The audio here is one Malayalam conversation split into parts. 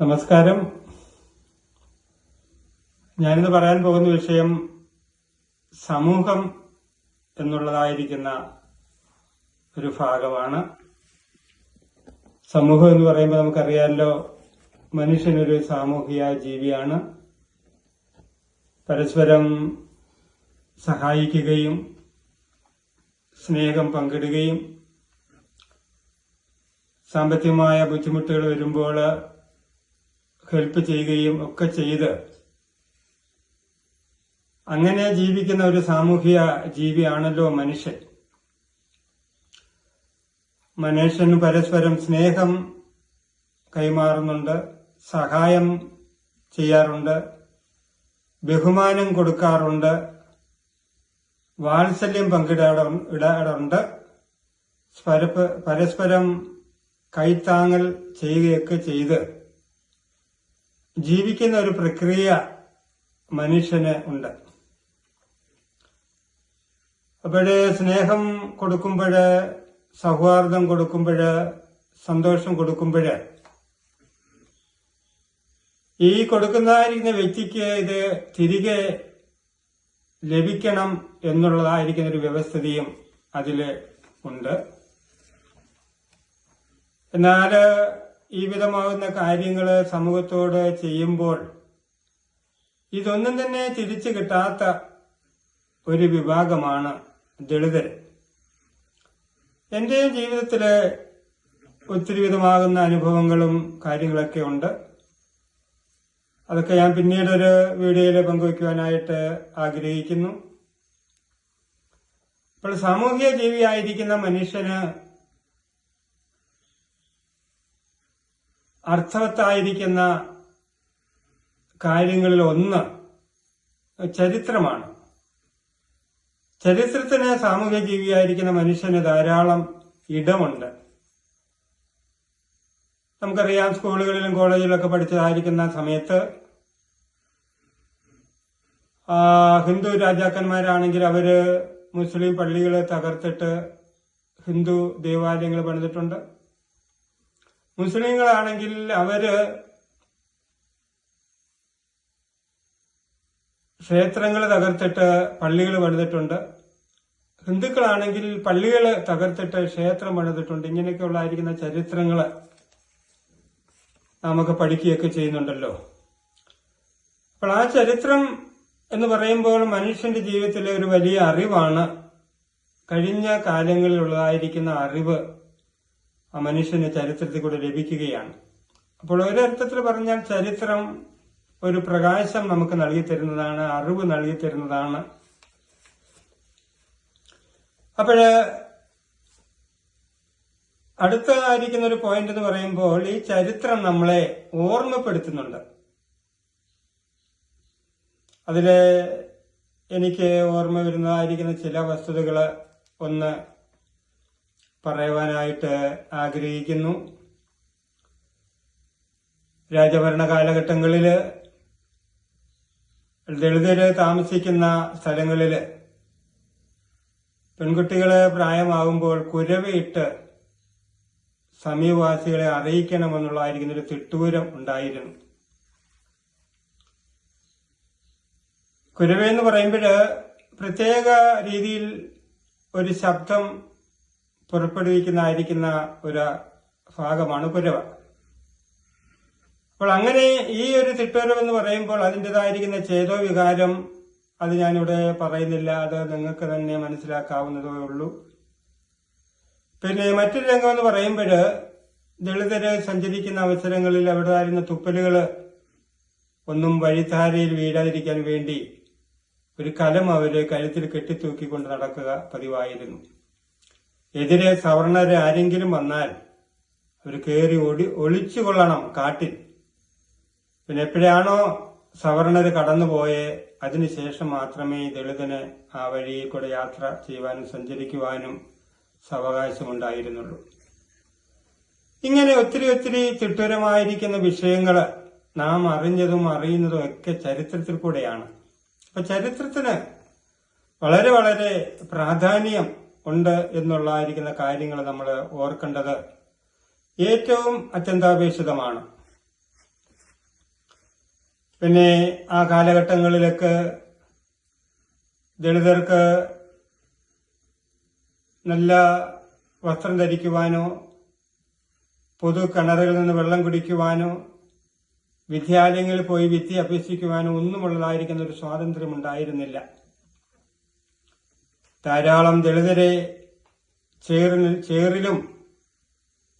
നമസ്കാരം. ഞാനിന്ന് പറയാൻ പോകുന്ന വിഷയം സമൂഹം എന്നുള്ളതായിരിക്കുന്ന ഒരു ഭാഗമാണ്. സമൂഹം എന്ന് പറയുമ്പോൾ നമുക്കറിയാമല്ലോ മനുഷ്യനൊരു സാമൂഹിക ജീവിയാണ്. പരസ്പരം സഹായിക്കുകയും സ്നേഹം പങ്കിടുകയും സാമ്പത്തികമായ ബുദ്ധിമുട്ടുകൾ വരുമ്പോൾ ഹെൽപ്പ് ചെയ്യുകയും ഒക്കെ ചെയ്ത് അങ്ങനെ ജീവിക്കുന്ന ഒരു സാമൂഹിക ജീവിയാണല്ലോ മനുഷ്യൻ. മനുഷ്യന് പരസ്പരം സ്നേഹം കൈമാറുന്നുണ്ട് സഹായം ചെയ്യാറുണ്ട് ബഹുമാനം കൊടുക്കാറുണ്ട് വാത്സല്യം പങ്കിടാറുണ്ട് ഇടാറുണ്ട് പരസ്പരം കൈത്താങ്ങൽ ചെയ്യുകയൊക്കെ ചെയ്ത് ജീവിക്കുന്ന ഒരു പ്രക്രിയ മനുഷ്യന് ഉണ്ട്. അപ്പോഴ് സ്നേഹം കൊടുക്കുമ്പോഴ് സൗഹാർദ്ദം കൊടുക്കുമ്പോഴ് സന്തോഷം കൊടുക്കുമ്പോഴ് ഈ കൊടുക്കുന്നതായിരിക്കുന്ന വ്യക്തിക്ക് ഇത് തിരികെ ലഭിക്കണം എന്നുള്ളതായിരിക്കുന്ന ഒരു വ്യവസ്ഥിതിയും അതിൽ ഉണ്ട്. എന്നാൽ ഈ വിധമാകുന്ന കാര്യങ്ങൾ സമൂഹത്തോട് ചെയ്യുമ്പോൾ ഇതൊന്നും തന്നെ തിരിച്ചു കിട്ടാത്ത ഒരു വിഭാഗമാണ് ദളിതർ എന്റെ ജീവിതത്തിൽ ഒത്തിരി വിധമാകുന്ന അനുഭവങ്ങളും കാര്യങ്ങളൊക്കെ ഉണ്ട്. അതൊക്കെ ഞാൻ പിന്നീട് ഒരു വീഡിയോയിൽ പങ്കുവയ്ക്കുവാനായിട്ട് ആഗ്രഹിക്കുന്നു. അപ്പോൾ സാമൂഹിക ജീവിയായിരിക്കുന്ന മനുഷ്യന് അർത്ഥവത്തായിരിക്കുന്ന കാര്യങ്ങളിൽ ഒന്ന് ചരിത്രമാണ്. ചരിത്രത്തിന് സാമൂഹ്യ ജീവിയായിരിക്കുന്ന മനുഷ്യന് ധാരാളം ഇടമുണ്ട്. നമുക്കറിയാം സ്കൂളുകളിലും കോളേജിലൊക്കെ പഠിച്ചതായിരിക്കുന്ന സമയത്ത് ഹിന്ദു രാജാക്കന്മാരാണെങ്കിൽ അവർ മുസ്ലിം പള്ളികളെ തകർത്തിട്ട് ഹിന്ദു ദേവാലയങ്ങൾ പണിതിട്ടുണ്ട്. മുസ്ലിങ്ങളാണെങ്കിൽ അവർ ക്ഷേത്രങ്ങൾ തകർത്തിട്ട് പള്ളികൾ പണിതിട്ടുണ്ട്. ഹിന്ദുക്കളാണെങ്കിൽ പള്ളികൾ തകർത്തിട്ട് ക്ഷേത്രം പണിതിട്ടുണ്ട്. ഇങ്ങനെയൊക്കെ ഉള്ളായിരിക്കുന്ന ചരിത്രങ്ങൾ നമുക്ക് പഠിക്കുകയൊക്കെ ചെയ്യുന്നുണ്ടല്ലോ. അപ്പോൾ ആ ചരിത്രം എന്ന് പറയുമ്പോൾ മനുഷ്യന്റെ ജീവിതത്തിലെ ഒരു വലിയ അറിവാണ്. കഴിഞ്ഞ കാലങ്ങളിലുള്ളതായിരിക്കുന്ന അറിവ്. മനുഷ്യന് ചരിത്രത്തിൽ കൂടെ ലഭിക്കുകയാണ്. അപ്പോൾ ഒരർത്ഥത്തിൽ പറഞ്ഞാൽ ചരിത്രം ഒരു പ്രകാശം നമുക്ക് നൽകി തരുന്നതാണ് അറിവ് നൽകി തരുന്നതാണ്. അപ്പോഴ് അടുത്തതായിരിക്കുന്ന ഒരു പോയിന്റ് എന്ന് പറയുമ്പോൾ ഈ ചരിത്രം നമ്മളെ ഓർമ്മപ്പെടുത്തുന്നുണ്ട്. അതിൽ എനിക്ക് ഓർമ്മ വരുന്നതായിരിക്കുന്ന ചില വസ്തുതകൾ ഒന്ന് പറയുവാനായിട്ട് ആഗ്രഹിക്കുന്നു. രാജഭരണ കാലഘട്ടങ്ങളിൽ ദളിതര് താമസിക്കുന്ന സ്ഥലങ്ങളിൽ പെൺകുട്ടികൾ പ്രായമാകുമ്പോൾ കുരവയിട്ട് സമീപവാസികളെ അറിയിക്കണമെന്നുള്ളതായിരിക്കുന്ന ഒരു തിട്ടൂരം ഉണ്ടായിരുന്നു. കുരവ എന്ന് പറയുമ്പോൾ പ്രത്യേക രീതിയിൽ ഒരു ശബ്ദം പുറപ്പെടുവിക്കുന്നതായിരിക്കുന്ന ഒരു ഭാഗമാണ് കുരവ അപ്പോൾ അങ്ങനെ ഈ ഒരു തിട്ടുരവ് എന്ന് പറയുമ്പോൾ അതിന്റെതായിരിക്കുന്ന ചേതോ വികാരം അത് ഞാനിവിടെ പറയുന്നില്ല. അത് നിങ്ങൾക്ക് തന്നെ മനസ്സിലാക്കാവുന്നതേ ഉള്ളൂ. പിന്നെ മറ്റൊരു രംഗം എന്ന് പറയുമ്പോൾ ദളിതര് സഞ്ചരിക്കുന്ന അവസരങ്ങളിൽ അവിടെ ആയിരുന്ന തുപ്പലുകൾ ഒന്നും വഴിധാരയിൽ വീഴാതിരിക്കാൻ വേണ്ടി ഒരു കലം അവർ കഴുത്തിൽ കെട്ടിത്തൂക്കിക്കൊണ്ട് നടക്കുക പതിവായിരുന്നു. എതിരെ സവർണര് ആരെങ്കിലും വന്നാൽ അവർ കയറി ഒടി ഒളിച്ചു കൊള്ളണം കാട്ടിൽ. പിന്നെ എപ്പോഴാണോ സവർണർ കടന്നുപോയെ അതിനുശേഷം മാത്രമേ ദളിതന് ആ വഴിയിൽ കൂടെ യാത്ര ചെയ്യുവാനും സഞ്ചരിക്കുവാനും സാവകാശമുണ്ടായിരുന്നുള്ളൂ. ഇങ്ങനെ ഒത്തിരി ഒത്തിരി തിട്ടൂരമായിരിക്കുന്ന വിഷയങ്ങൾ നാം അറിഞ്ഞതും അറിയുന്നതും ഒക്കെ ചരിത്രത്തിൽ കൂടെയാണ്. അപ്പൊ ചരിത്രത്തിന് വളരെ വളരെ പ്രാധാന്യം ഉണ്ട് എന്നുള്ളതായിരിക്കുന്ന കാര്യങ്ങൾ നമ്മൾ ഓർക്കേണ്ടത് ഏറ്റവും അത്യന്താപേക്ഷിതമാണ്. പിന്നെ ആ കാലഘട്ടങ്ങളിലൊക്കെ ദളിതർക്ക് നല്ല വസ്ത്രം ധരിക്കുവാനോ പൊതു കിണറുകളിൽ നിന്ന് വെള്ളം കുടിക്കുവാനോ വിദ്യാലയങ്ങളിൽ പോയി വിദ്യ അഭ്യസിക്കുവാനോ ഒന്നുമുള്ളതായിരിക്കുന്ന ഒരു സ്വാതന്ത്ര്യം ഉണ്ടായിരുന്നില്ല ധാരാളം ദളിതരെ ചേറിന് ചേറിലും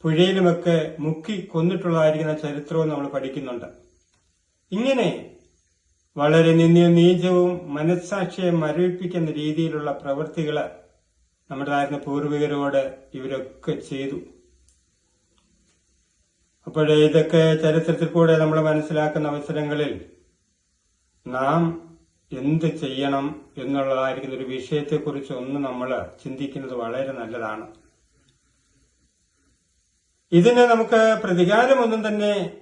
പുഴയിലുമൊക്കെ മുക്കി കൊന്നിട്ടുള്ളതായിരിക്കുന്ന ചരിത്രവും നമ്മൾ പഠിക്കുന്നുണ്ട്. ഇങ്ങനെ വളരെ നിന്ദ്യ നീചവും മനസ്സാക്ഷിയെ മരവിപ്പിക്കുന്ന രീതിയിലുള്ള പ്രവൃത്തികൾ നമ്മുടെ ആയിരുന്ന പൂർവികരോട് ഇവരൊക്കെ ചെയ്തു. അപ്പോൾ ഇതൊക്കെ ചരിത്രത്തിൽ കൂടെ നമ്മൾ മനസ്സിലാക്കുന്ന അവസരങ്ങളിൽ നാം എന്ത് ചെയ്യണം എന്നുള്ളതായിരിക്കുന്ന ഒരു വിഷയത്തെക്കുറിച്ച് ഒന്ന് നമ്മൾ ചിന്തിക്കുന്നത് വളരെ നല്ലതാണ്. ഇതിന് നമുക്ക് പ്രതികാരമൊന്നും തന്നെ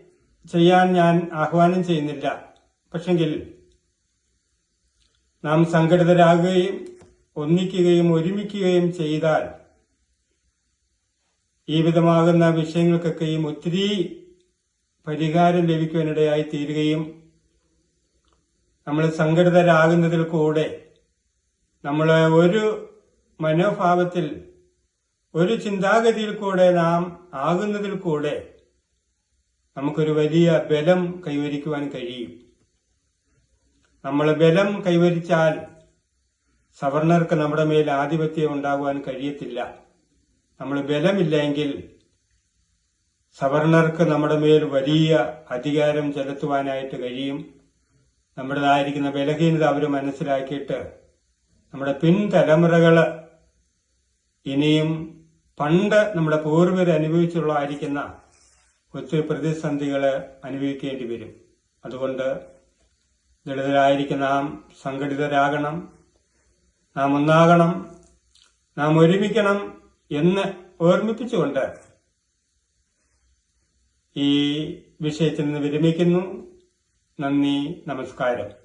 ചെയ്യാൻ ഞാൻ ആഹ്വാനം ചെയ്യുന്നില്ല. പക്ഷെങ്കിൽ നാം സംഘടിതരാകുകയും ഒന്നിക്കുകയും ഒരുമിക്കുകയും ചെയ്താൽ ഈ വിധമാകുന്ന വിഷയങ്ങൾക്കൊക്കെയും ഒത്തിരി പരിഹാരം ലഭിക്കുവാനിടയായി തീരുകയും നമ്മൾ സംഘടിതരാകുന്നതിൽ കൂടെ നമ്മൾ ഒരു മനോഭാവത്തിൽ ഒരു ചിന്താഗതിയിൽ കൂടെ നാം ആകുന്നതിൽ കൂടെ നമുക്കൊരു വലിയ ബലം കൈവരിക്കുവാൻ കഴിയും. നമ്മൾ ബലം കൈവരിച്ചാൽ സവർണർക്ക് നമ്മുടെ മേൽ ആധിപത്യം ഉണ്ടാകുവാൻ കഴിയത്തില്ല. നമ്മൾ ബലമില്ലെങ്കിൽ സവർണർക്ക് നമ്മുടെ മേൽ വലിയ അധികാരം ചെലുത്തുവാനായിട്ട് കഴിയും. നമ്മുടേതായിരിക്കുന്ന ബലഹീനത അവർ മനസ്സിലാക്കിയിട്ട് നമ്മുടെ പിൻതലമുറകൾ ഇനിയും പണ്ട് നമ്മുടെ പൂർവികർ അനുഭവിച്ചുള്ളതായിരിക്കുന്ന ഒത്തിരി പ്രതിസന്ധികൾ അനുഭവിക്കേണ്ടി വരും. അതുകൊണ്ട് ദളിതരായിരിക്കുന്ന നാം സംഘടിതരാകണം നാം ഒന്നാകണം നാം ഒരുമിക്കണം എന്ന് ഓർമ്മിപ്പിച്ചുകൊണ്ട് ഈ വിഷയത്തിൽ നിന്ന് വിരമിക്കുന്നു. നന്ദി നമസ്കാരം.